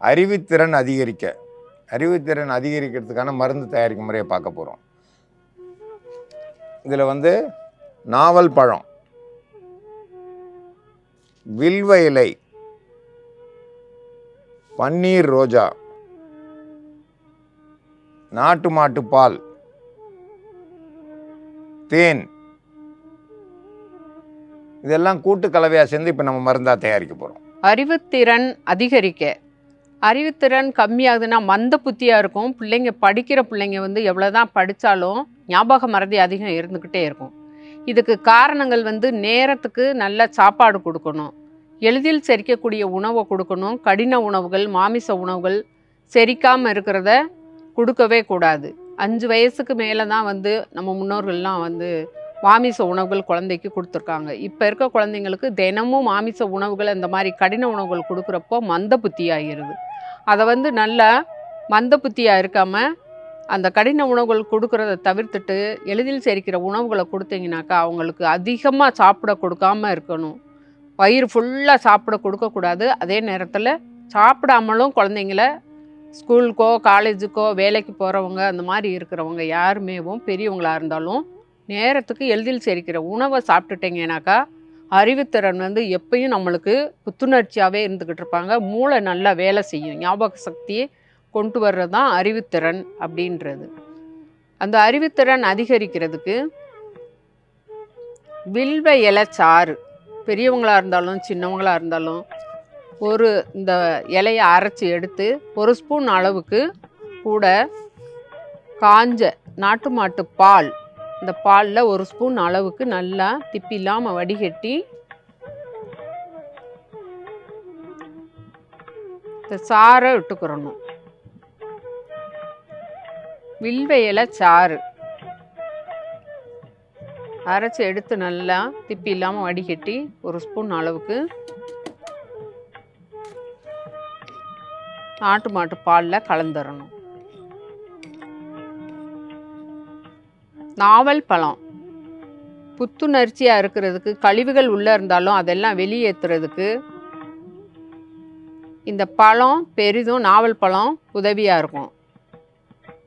அறிவுத்திறன் அதிகரிக்க அறிவுத்திறன் அதிகரிக்கிறதுக்கான மருந்து தயாரிக்கும் முறையை பார்க்க போகிறோம் இதில் வந்து நாவல் பழம் வில்வ இலை பன்னீர் ரோஜா நாட்டு மாட்டு பால் தேன் இதெல்லாம் கூட்டு கலவையாக சேர்ந்து இப்போ நம்ம மருந்தாக தயாரிக்க போகிறோம் அறிவுத்திறன் அதிகரிக்க அறிவுத்திறன் கம்மியாகுதுன்னா மந்த புத்தியாக இருக்கும். பிள்ளைங்க படிக்கிற பிள்ளைங்க வந்து எவ்வளோ தான் படித்தாலும் ஞாபக மறதி அதிகம் இருந்துக்கிட்டே இருக்கும். இதுக்கு காரணங்கள் வந்து நேரத்துக்கு நல்ல சாப்பாடு கொடுக்கணும். எளிதில் செரிக்கக்கூடிய உணவை கொடுக்கணும். கடின உணவுகள் மாமிச உணவுகள் செரிக்காமல் இருக்கிறத கொடுக்கவே கூடாது. அஞ்சு வயசுக்கு மேலே தான் வந்து நம்ம முன்னோர்கள்லாம் வந்து மாமிச உணவுகள் குழந்தைக்கு கொடுத்துருக்காங்க. இப்போ இருக்க குழந்தைங்களுக்கு தினமும் மாமிச உணவுகள் இந்த மாதிரி கடின உணவுகள் கொடுக்குறப்போ மந்த புத்தி ஆகிருது அதை வந்து நல்லா மந்த புத்தியாக இருக்காமல் அந்த கடின உணவுகள் கொடுக்கறத தவிர்த்துட்டு எளிதில் செரிக்கிற உணவுகளை கொடுத்தீங்கனாக்கா அவங்களுக்கு அதிகமாக சாப்பிட கொடுக்காம இருக்கணும். வயிறு ஃபுல்லாக சாப்பிட கொடுக்கக்கூடாது. அதே நேரத்தில் சாப்பிடாமலும் குழந்தைங்கள ஸ்கூலுக்கோ காலேஜுக்கோ வேலைக்கு போகிறவங்க அந்த மாதிரி இருக்கிறவங்க யாருமேவும் பெரியவங்களாக இருந்தாலும் நேரத்துக்கு எளிதில் செரிக்கிற உணவை சாப்பிட்டுட்டீங்கன்னாக்கா அறிவுத்திறன் வந்து எப்பயும் நம்மளுக்கு புத்துணர்ச்சியாகவே இருந்துக்கிட்டு இருப்பாங்க. மூளை நல்லா வேலை செய்யும். ஞாபக சக்தியை கொண்டு வர்றது தான் அறிவுத்திறன் அப்படின்றது. அந்த அறிவுத்திறன் அதிகரிக்கிறதுக்கு வில்வ இலை சாறு பெரியவங்களாக இருந்தாலும் சின்னவங்களாக இருந்தாலும் ஒரு இந்த இலையை அரைச்சி எடுத்து ஒரு ஸ்பூன் அளவுக்கு கூட காஞ்ச நாட்டு மாட்டு பால் இந்த பாலில் ஒரு ஸ்பூன் அளவுக்கு நல்லா திப்பி இல்லாமல் வடிகட்டி இந்த சாறை விட்டுக்கிறணும். வில்வையலை சாறு. அரைச்சி எடுத்து நல்லா திப்பி இல்லாமல் வடிகட்டி ஒரு ஸ்பூன் அளவுக்கு ஆட்டு மாட்டு பாலில் கலந்துடணும் நாவல் பழம். புத்துணர்ச்சியாக இருக்கிறதுக்கு கழிவுகள் உள்ளே இருந்தாலும் அதெல்லாம் வெளியேற்றுறதுக்கு இந்த பழம் பெரிதும் நாவல் பழம் உதவியாக இருக்கும்.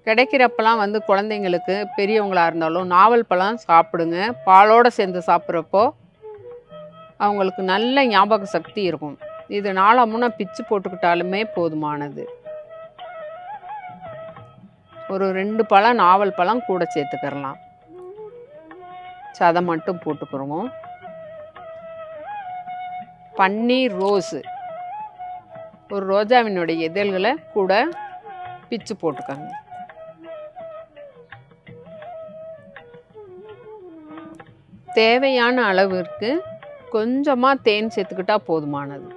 கிடைக்கிறப்பெல்லாம் வந்து குழந்தைங்களுக்கு பெரியவங்களாக இருந்தாலும் நாவல் பழம் சாப்பிடுங்க. பாலோடு சேர்ந்து சாப்பிட்றப்போ அவங்களுக்கு நல்ல ஞாபக சக்தி இருக்கும். இது நாளா முன்னா பிச்சு போட்டுக்கிட்டாலுமே போதுமானது. ஒரு ரெண்டு பழம் நாவல் பழம் கூட சேர்த்துக்கிறலாம். சதை மட்டும் போட்டுக்கிறோம் பன்னீர் ரோஸு. ஒரு ரோஜாவினுடைய இதழ்களை கூட பிச்சு போட்டுக்கோங்க. தேவையான அளவிற்கு கொஞ்சமாக தேன் சேர்த்துக்கிட்டா போதுமானது.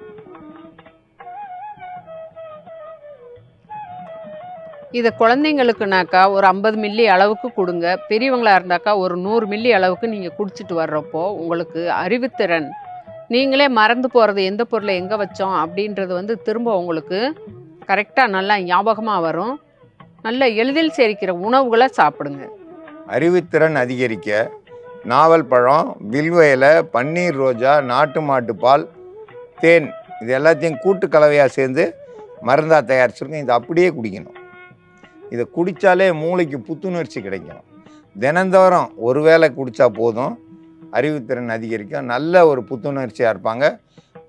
இதை குழந்தைங்களுக்குனாக்கா ஒரு ஐம்பது மில்லி அளவுக்கு கொடுங்க. பெரியவங்களாக இருந்தாக்கா ஒரு நூறு மில்லி அளவுக்கு நீங்கள் குடிச்சிட்டு வர்றப்போ உங்களுக்கு அறிவுத்திறன். நீங்களே மறந்து போகிறது எந்த பொருளை எங்கே வச்சோம் அப்படின்றது வந்து திரும்ப உங்களுக்கு கரெக்டாக நல்லா ஞாபகமாக வரும். நல்ல எளிதில் சேரிக்கிற உணவுகளை சாப்பிடுங்க. அறிவுத்திறன் அதிகரிக்க நாவல் பழம் வில்வ பன்னீர் ரோஜா நாட்டு மாட்டு பால் தேன் இது எல்லாத்தையும் கூட்டு கலவையாக சேர்ந்து மருந்தாக தயாரிச்சிருக்கோம் இதை அப்படியே குடிக்கணும். இதை குடித்தாலே மூளைக்கு புத்துணர்ச்சி கிடைக்கும் தினந்தோறும் ஒரு வேளை குடித்தா போதும். அறிவுத்திறன் அதிகரிக்கும். நல்ல ஒரு புத்துணர்ச்சியாக இருப்பாங்க.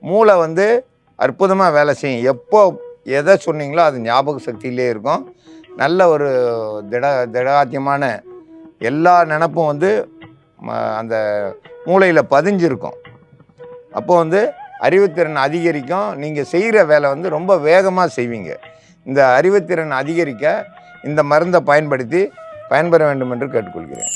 மூளை வந்து அற்புதமாக வேலை செய்யும். எப்போ எதை சொன்னீங்களோ அது ஞாபக சக்தியிலே இருக்கும். நல்ல ஒரு திட திடாத்தியமான எல்லா நினப்பும் வந்து ம- அந்த மூளையில் பதிஞ்சிருக்கும். அப்போ வந்து அறிவுத்திறன் அதிகரிக்கும். நீங்கள் செய்கிற வேலை வந்து ரொம்ப வேகமாக செய்வீங்க. இந்த அறிவுத்திறன் அதிகரிக்க இந்த மருந்தை பயன்படுத்தி பயன்பெற வேண்டும் என்று கேட்டுக்கொள்கிறேன்.